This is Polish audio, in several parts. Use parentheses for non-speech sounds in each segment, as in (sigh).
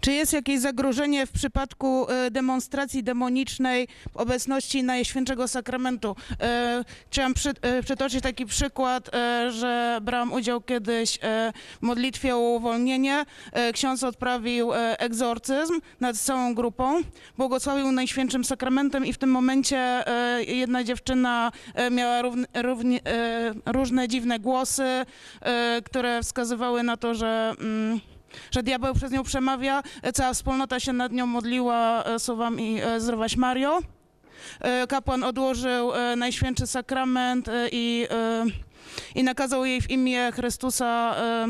Czy jest jakieś zagrożenie w przypadku e, demonstracji demonicznej w obecności Najświętszego Sakramentu? E, Chciałam przy, e, przytoczyć taki przykład, że brałam udział kiedyś w modlitwie o uwolnienie. Ksiądz odprawił egzorcyzm nad całą grupą, błogosławił Najświętszym Sakramentem i w tym momencie jedna dziewczyna miała różne dziwne głosy, które wskazywały na to, że... Mm, że diabeł przez nią przemawia. E, Cała wspólnota się nad nią modliła e, słowami e, Zdrowaś Mario. Kapłan odłożył Najświętszy Sakrament i, i nakazał jej w imię Chrystusa e,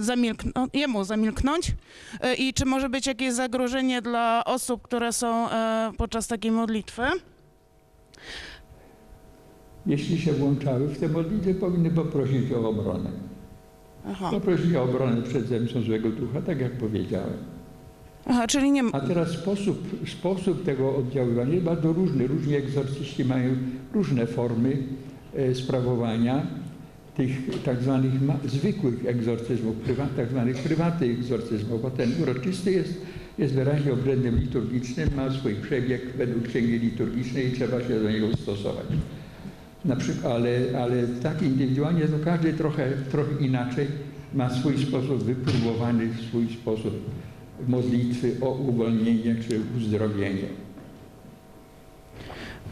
zamilknąć, jemu zamilknąć. I czy może być jakieś zagrożenie dla osób, które są podczas takiej modlitwy? Jeśli się włączały w te modlitwy, powinny poprosić o obronę. Aha, Poprosić o obronę przed zemstą złego ducha, tak jak powiedziałem. Aha czyli nie... A teraz sposób, sposób tego oddziaływania jest bardzo różny. Różni egzorcyści mają różne formy e, sprawowania tych tak zwanych zwykłych egzorcyzmów, prywat, tak zwanych prywatnych egzorcyzmów, bo ten uroczysty jest, jest wyraźnie obrzędem liturgicznym, ma swój przebieg według księgi liturgicznej i trzeba się do niego stosować. Na przykład, ale, ale tak indywidualnie to każdy trochę, trochę inaczej ma swój sposób wypróbowany, swój sposób modlitwy o uwolnienie czy uzdrowienie.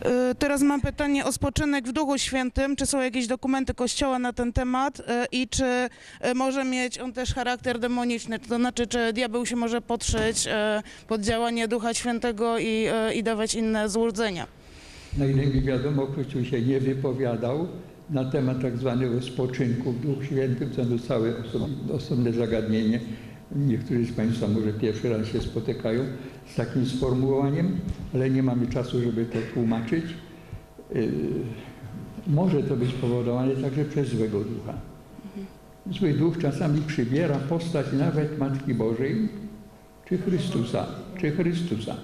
E, Teraz mam pytanie o spoczynek w Duchu Świętym. Czy są jakieś dokumenty Kościoła na ten temat e, i czy e, może mieć on też charakter demoniczny? To znaczy, czy diabeł się może podszyć pod działanie Ducha Świętego i, i dawać inne złudzenia? Na wiadomo, Kościół się nie wypowiadał na temat tak zwanego spoczynku w Duchu Świętym, co to całe osobne, zagadnienie. Niektórzy z Państwa może pierwszy raz się spotykają z takim sformułowaniem, ale nie mamy czasu, żeby to tłumaczyć. Yy, może to być spowodowane także przez złego ducha. Zły duch czasami przybiera postać nawet Matki Bożej, czy Chrystusa, czy Chrystusa.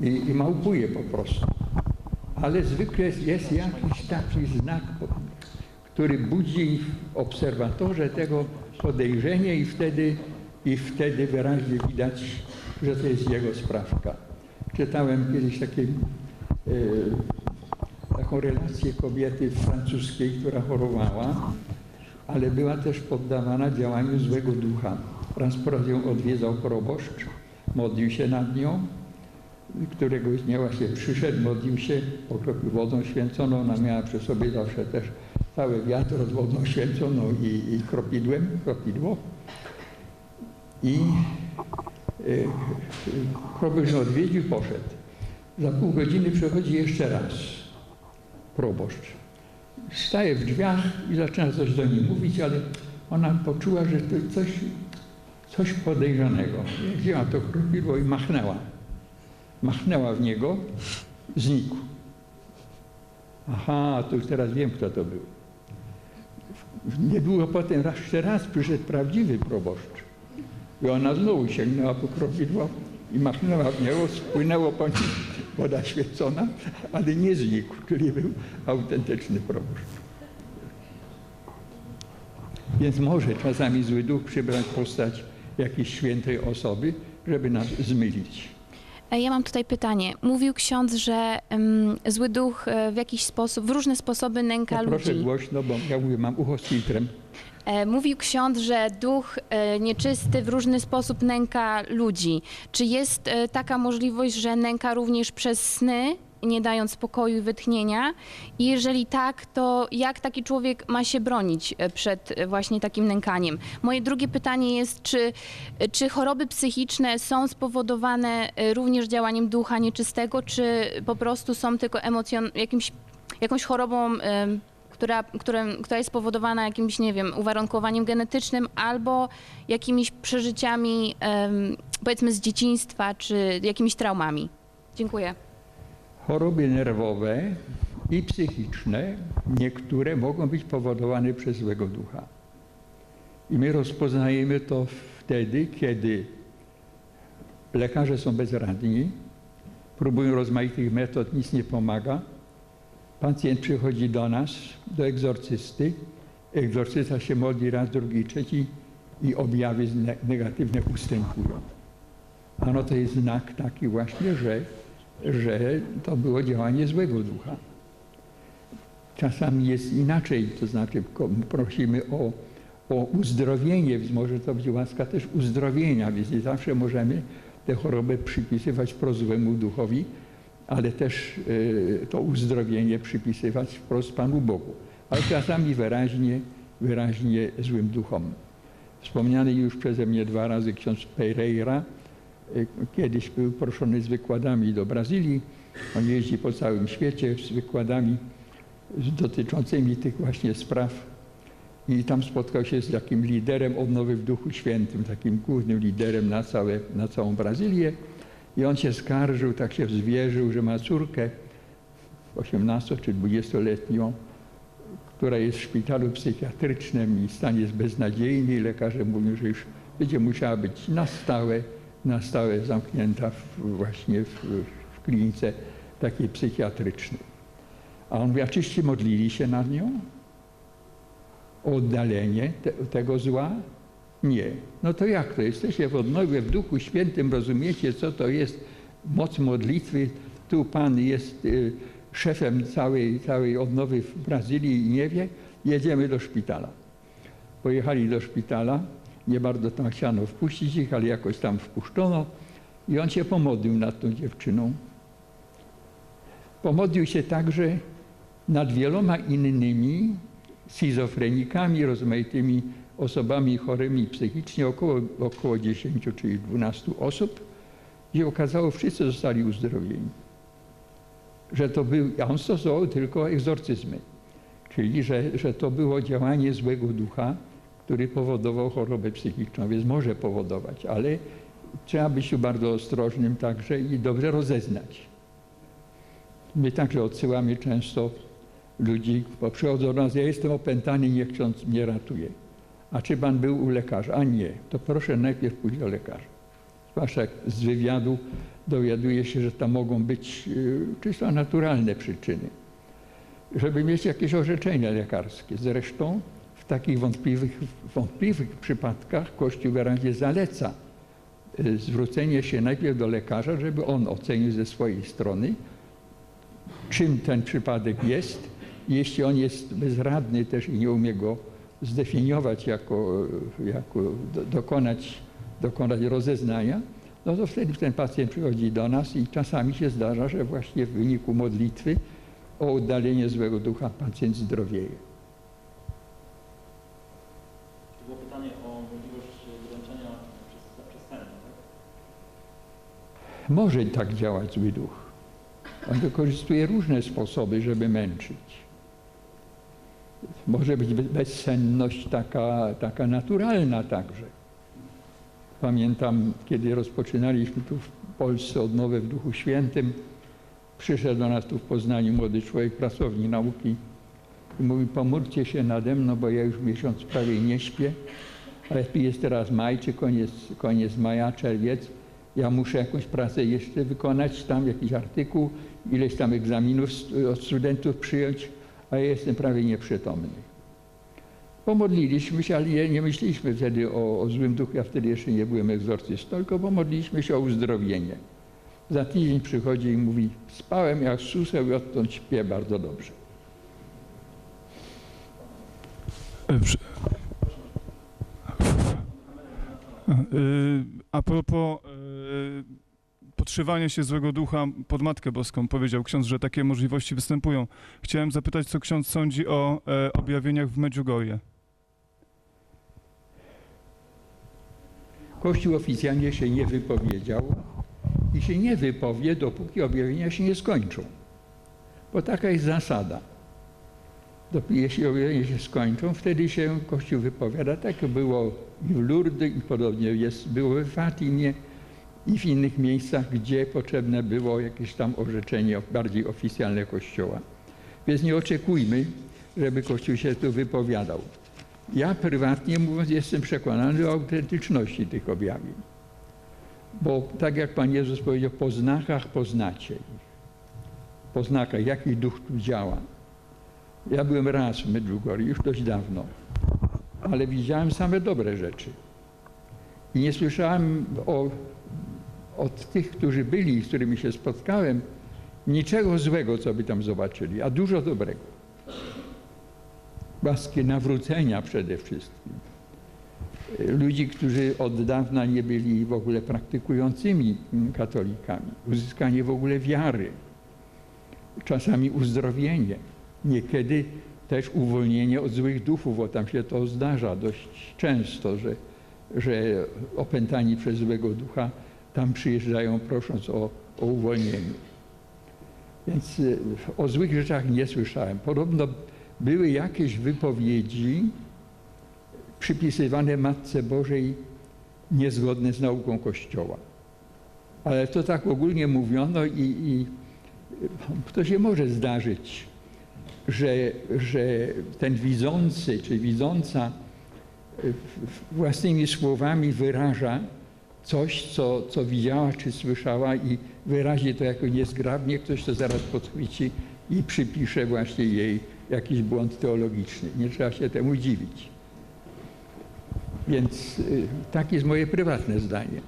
I, i małpuje po prostu ale zwykle jest jakiś taki znak, który budzi w obserwatorze tego podejrzenie i wtedy, i wtedy wyraźnie widać, że to jest jego sprawka. Czytałem kiedyś takie, e, taką relację kobiety francuskiej, która chorowała, ale była też poddawana działaniu złego ducha. Raz po raz ją odwiedzał proboszcz, modlił się nad nią, któregoś dnia właśnie przyszedł, modlił się, pokropił wodą święconą, ona miała przy sobie zawsze też cały wiatr z wodą święconą i, i kropidłem, kropidło. I proboszcz ją odwiedził, poszedł. Za pół godziny przychodzi jeszcze raz proboszcz. Staje w drzwiach i zaczyna coś do niej mówić, ale ona poczuła, że to coś, coś podejrzanego. Wzięła to kropidło i machnęła machnęła w niego, znikł. Aha, to już teraz wiem, kto to był. Niedługo potem raz, jeszcze raz przyszedł prawdziwy proboszcz. I ona znowu sięgnęła po kropidło i machnęła w niego, spłynęło po nim woda świecona, ale nie znikł, czyli był autentyczny proboszcz. Więc może czasami zły duch przybrać postać jakiejś świętej osoby, żeby nas zmylić. Ja mam tutaj pytanie. Mówił ksiądz, że zły duch e, w jakiś sposób, w różne sposoby nęka No proszę ludzi. głośno, bo ja mówię, mam ucho z filtrem. E, Mówił ksiądz, że duch e, nieczysty w różny sposób nęka ludzi. Czy jest e, taka możliwość, że nęka również przez sny, nie dając spokoju i wytchnienia? I jeżeli tak, to jak taki człowiek ma się bronić e, przed e, właśnie takim nękaniem? Moje drugie pytanie jest, czy, e, czy choroby psychiczne są spowodowane również działaniem ducha nieczystego, czy po prostu są tylko emocjon, jakimś, jakąś chorobą która, która jest spowodowana jakimś, nie wiem, uwarunkowaniem genetycznym albo jakimiś przeżyciami, powiedzmy, z dzieciństwa, czy jakimiś traumami. Dziękuję. Choroby nerwowe i psychiczne, niektóre mogą być powodowane przez złego ducha. I my rozpoznajemy to wtedy, kiedy lekarze są bezradni, próbują rozmaitych metod, nic nie pomaga. Pacjent przychodzi do nas, do egzorcysty. Egzorcysta się modli raz, drugi, trzeci i objawy ne- negatywne ustępują. Ano to jest znak taki właśnie, że, że to było działanie złego ducha. Czasami jest inaczej, to znaczy prosimy o, o uzdrowienie, może to być łaska też uzdrowienia, więc nie zawsze możemy tę chorobę przypisywać prozłemu duchowi, ale też e, to uzdrowienie przypisywać wprost Panu Bogu, ale czasami wyraźnie, wyraźnie złym duchom. Wspomniany już przeze mnie dwa razy ksiądz Pereira, kiedyś był proszony z wykładami do Brazylii. On jeździ po całym świecie z wykładami dotyczącymi tych właśnie spraw. I tam spotkał się z takim liderem odnowy w Duchu Świętym, takim głównym liderem na, całe, na całą Brazylię. I on się skarżył, tak się zwierzył, że ma córkę 18 czy 20-letnią, która jest w szpitalu psychiatrycznym i stan jest beznadziejny lekarze mówią, że już będzie musiała być na stałe, na stałe zamknięta w, właśnie w, w klinice takiej psychiatrycznej. A on mówi, a czyście modlili się nad nią? O oddalenie te, tego zła? Nie. No to jak to? Jesteście w odnowie w Duchu Świętym, rozumiecie, co to jest moc modlitwy. Tu Pan jest y, szefem całej, całej odnowy w Brazylii i nie wie. Jedziemy do szpitala. Pojechali do szpitala. Nie bardzo tam chciano wpuścić ich, ale jakoś tam wpuszczono. I on się pomodlił nad tą dziewczyną. Pomodlił się także nad wieloma innymi schizofrenikami, rozmaitymi osobami chorymi psychicznie, około, około 10 czy 12 osób, gdzie okazało, wszyscy zostali uzdrowieni. Że to był, a on stosował tylko egzorcyzmy, czyli że, że to było działanie złego ducha, który powodował chorobę psychiczną, więc może powodować, ale trzeba być tu bardzo ostrożnym także i dobrze rozeznać. My także odsyłamy często ludzi, bo przychodzą do nas, ja jestem opętany, niech ksiądz mnie ratuje. A czy pan był u lekarza? A nie, to proszę najpierw pójść do lekarza. Zwłaszcza jak z wywiadu dowiaduje się, że tam mogą być y, czysto naturalne przyczyny. Żeby mieć jakieś orzeczenia lekarskie. Zresztą takich wątpliwych, wątpliwych przypadkach Kościół wyraźnie zaleca y, zwrócenie się najpierw do lekarza, żeby on ocenił ze swojej strony, czym ten przypadek jest. Jeśli on jest bezradny też i nie umie go zdefiniować, jako, jako do, dokonać, dokonać rozeznania, no to wtedy ten pacjent przychodzi do nas i czasami się zdarza, że właśnie w wyniku modlitwy o oddalenie złego ducha pacjent zdrowieje. To było pytanie o możliwość wyręczenia przez, przez sen, tak? Może tak działać zły duch. On wykorzystuje różne sposoby, żeby męczyć. Może być be- bezsenność taka, taka naturalna także. Pamiętam, kiedy rozpoczynaliśmy tu w Polsce odnowę w Duchu Świętym, przyszedł do nas tu w Poznaniu młody człowiek, pracownik nauki i mówi, pomódlcie się nade mną, bo ja już miesiąc prawie nie śpię, ale tu jest teraz maj, czy koniec, koniec maja, czerwiec, ja muszę jakąś pracę jeszcze wykonać, tam jakiś artykuł, ileś tam egzaminów od studentów przyjąć, a ja jestem prawie nieprzytomny. Pomodliliśmy się, ale nie, nie myśleliśmy wtedy o, o złym duchu, ja wtedy jeszcze nie byłem egzorcystą, tylko pomodliliśmy się o uzdrowienie. Za tydzień przychodzi i mówi, spałem jak suseł i odtąd śpię bardzo dobrze. E, A propos y, podszywania się złego ducha pod Matkę Boską, powiedział ksiądz, że takie możliwości występują. Chciałem zapytać, co ksiądz sądzi o e, objawieniach w Medjugorje. Kościół oficjalnie się nie wypowiedział i się nie wypowie, dopóki objawienia się nie skończą. Bo taka jest zasada. Jeśli objawienia się skończą, wtedy się Kościół wypowiada. Tak było i w Lourdes i podobnie jest, było w Fatimie i w innych miejscach, gdzie potrzebne było jakieś tam orzeczenie bardziej oficjalne Kościoła. Więc nie oczekujmy, żeby Kościół się tu wypowiadał. Ja prywatnie mówiąc jestem przekonany o autentyczności tych objawień. Bo tak jak Pan Jezus powiedział, po znakach poznacie ich. Po znakach, jaki duch tu działa. Ja byłem raz w Medjugorje, już dość dawno, ale widziałem same dobre rzeczy. I nie słyszałem o, od tych, którzy byli, z którymi się spotkałem, niczego złego, co by tam zobaczyli, a dużo dobrego. Łaskie nawrócenia przede wszystkim. Ludzi, którzy od dawna nie byli w ogóle praktykującymi katolikami. Uzyskanie w ogóle wiary. Czasami uzdrowienie. Niekiedy też uwolnienie od złych duchów, bo tam się to zdarza dość często, że, że opętani przez złego ducha tam przyjeżdżają prosząc o, o uwolnienie. Więc y, o złych rzeczach nie słyszałem. Podobno były jakieś wypowiedzi przypisywane Matce Bożej niezgodne z nauką Kościoła. Ale to tak ogólnie mówiono i, i to się może zdarzyć, że, że ten widzący czy widząca y, własnymi słowami wyraża coś, co, co widziała czy słyszała i wyrazi to jako niezgrabnie, ktoś to zaraz podchwyci i przypisze właśnie jej jakiś błąd teologiczny. Nie trzeba się temu dziwić. Więc y, takie jest moje prywatne zdanie.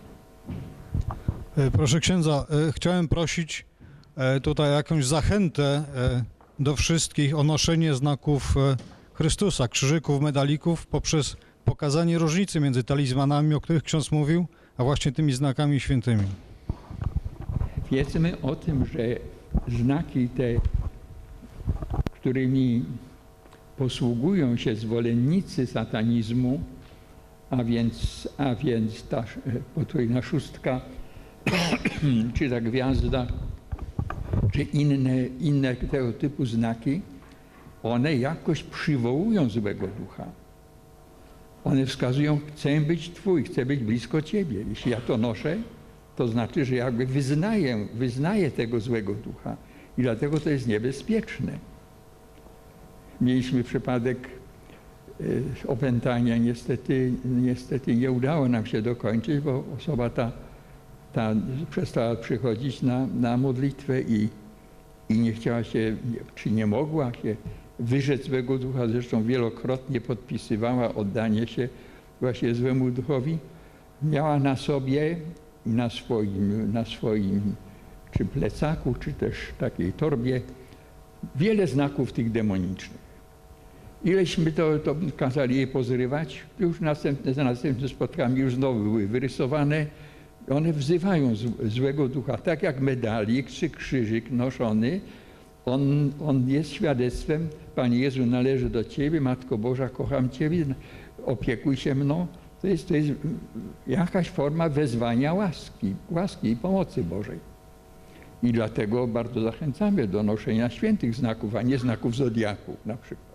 E, Proszę księdza, e, chciałem prosić e, tutaj jakąś zachętę do wszystkich o noszenie znaków Chrystusa, krzyżyków, medalików poprzez pokazanie różnicy między talizmanami, o których ksiądz mówił, a właśnie tymi znakami świętymi. Wiedzmy o tym, że znaki te, którymi posługują się zwolennicy satanizmu, a więc, a więc ta potrójna szóstka, (clears throat) czy ta gwiazda, czy inne, inne tego typu znaki, one jakoś przywołują złego ducha. One wskazują, chcę być Twój, chcę być blisko Ciebie. Jeśli ja to noszę, to znaczy, że jakby wyznaję, wyznaję tego złego ducha i dlatego to jest niebezpieczne. Mieliśmy przypadek y, opętania, niestety, niestety nie udało nam się dokończyć, bo osoba ta, ta przestała przychodzić na, na modlitwę i, i nie chciała się, czy nie mogła się wyrzec złego ducha, zresztą wielokrotnie podpisywała oddanie się właśnie złemu duchowi. Miała na sobie na swoim, na swoim czy plecaku, czy też takiej torbie wiele znaków tych demonicznych. Ileśmy to, to kazali jej pozrywać, już następne, za następnym spotkaniu już znowu były wyrysowane. One wzywają złego ducha, tak jak medalik czy krzyżyk noszony. On, on jest świadectwem, Panie Jezu, należy do Ciebie, Matko Boża, kocham Ciebie, opiekuj się mną. To jest, to jest jakaś forma wezwania łaski, łaski i pomocy Bożej. I dlatego bardzo zachęcamy do noszenia świętych znaków, a nie znaków zodiaku na przykład.